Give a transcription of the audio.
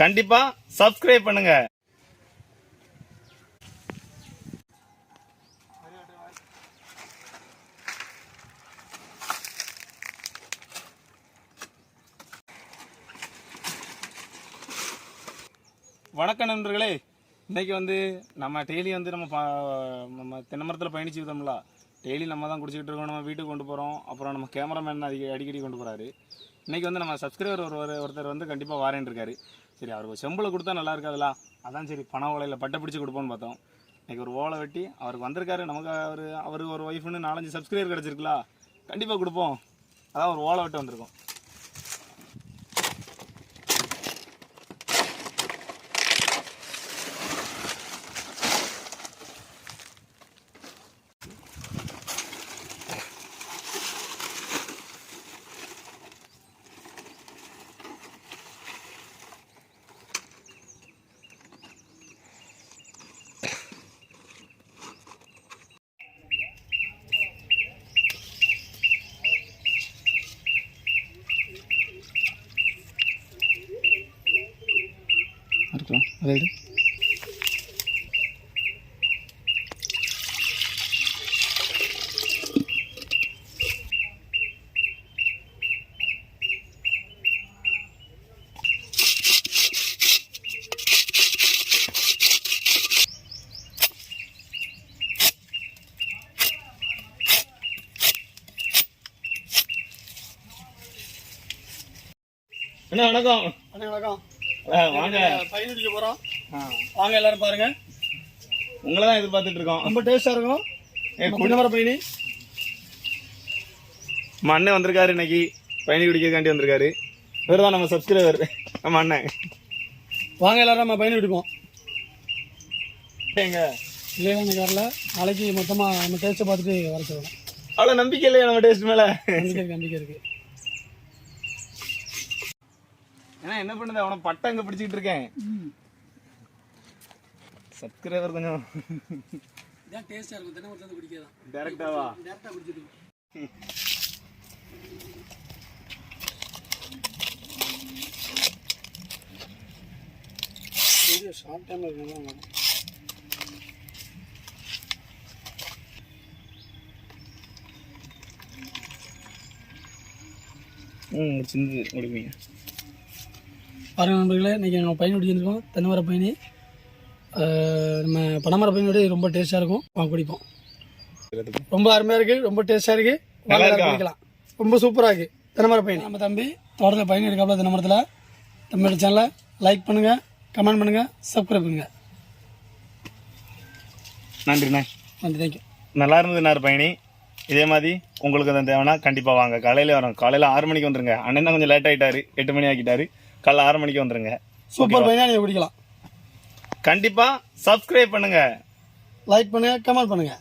கண்டிப்பா சப்ஸ்கிரைப் பண்ணுங்க. வணக்கம் நண்பர்களே. இன்னைக்கு வந்து நம்ம டெய்லி வந்து நம்ம நம்ம தென்னை மரத்தில் பயணிச்சு விதோம்ல டெய்லி நம்ம தான் குடிச்சிக்கிட்டு இருக்கோம் நம்ம வீட்டுக்கு கொண்டு போகிறோம் அப்புறம் நம்ம கேமராமேன் அதிக அடிக்கடி கொண்டு போகிறாரு இன்னைக்கு வந்து நம்ம சப்ஸ்கிரைபர் ஒரு ஒரு- ஒருத்தர் வந்து கண்டிப்பாக வாரேன் இருக்காரு. சரி அவருக்கு செம்பில் கொடுத்தா நல்லா இருக்காதுல்ல அதான் சரி பண ஓலையில் பட்டை பிடிச்சி கொடுப்போம்னு பார்த்தோம். இன்னைக்கு ஒரு ஓலை வெட்டி அவருக்கு வந்திருக்காரு. நமக்கு அவர் அவருக்கு ஒரு ஒய்ஃப்னு நாலஞ்சு சப்ஸ்கிரைபர் கிடச்சிருக்குல்ல கண்டிப்பாக கொடுப்போம். அதான் ஒரு ஓலை வெட்ட வந்திருக்கோம். இருக்கலாம் ரைடு அண்ணா வணக்கம் அண்ணே வணக்கம் ஆ, வாங்க. பையன் குடிக்க போகிறோம் வாங்க எல்லாரும் பாருங்க. உங்களை தான் எதிர்பார்த்துட்டு இருக்கோம். ரொம்ப டேஸ்டாக இருக்கும் வர பையனி. நம்ம அண்ணன் வந்திருக்காரு இன்னைக்கு. பயணி குடிக்கிறதுக்காண்டி வந்திருக்காரு. இவர் தான் நம்ம சப்ஸ்கிரைபர் நம்ம அண்ணன். வாங்க எல்லாரும் நம்ம பையன் குடிப்போம் எங்க எனக்கு வரல நாளைக்கு மொத்தமாக நம்ம டேஸ்ட்டை பார்த்துட்டு வர சொல்லணும் அவ்வளோ நம்பிக்கை இல்லையா நம்ம டேஸ்ட் மேல? நம்பிக்கை நம்பிக்கை இருக்கு. ஏன்னா என்ன பண்ணுது? அவனை பட்டம் இங்க பிடிச்சிட்டு இருக்கேன். சப்ஸ்கிரைபர் கொஞ்சம் இதான் இருக்கும். தினம் டேரக்டாவா டேரெக்டாக ஷார்ட் டைம் இருக்குங்க ம் சிந்து முடிப்பீங்க. பாருங்க நண்பர்களே இன்றைக்கி நம்ம பையன் குடிச்சிருக்கோம் தென்னை பயணி நம்ம பனைமர பயனோட ரொம்ப டேஸ்ட்டாக இருக்கும். வாங்க குடிப்போம். ரொம்ப அருமையாக இருக்குது ரொம்ப டேஸ்ட்டாக இருக்குது நல்லா? குடிக்கலாம். ரொம்ப சூப்பராக இருக்குது தென்னைமர பயணி. நம்ம தம்பி தோட்டத்தில் பயணி எடுக்காமல் தென்னைமரத்தில் தம்பியோட சேனலை லைக் பண்ணுங்கள் கமெண்ட் பண்ணுங்கள் சப்ஸ்கிரைப் பண்ணுங்கள் நன்றிண்ணே நன்றி தேங்க்யூ நல்லா இருந்ததுனாரு பயணி. இதே மாதிரி உங்களுக்கு தான் தேவைன்னா கண்டிப்பாக வாங்க. காலையில் வரோம். காலையில் ஆறு மணிக்கு வந்துருங்க. அண்ணன் கொஞ்சம் லேட் ஆகிட்டாரு எட்டு மணி ஆக்கிட்டாரு. காலைல ஆறு மணிக்கு வந்துருங்க. சூப்பர் பயனாக நீங்கள் குடிக்கலாம் கண்டிப்பாக சப்ஸ்கிரைப் பண்ணுங்க. லைக் பண்ணுங்கள் கமெண்ட் பண்ணுங்கள்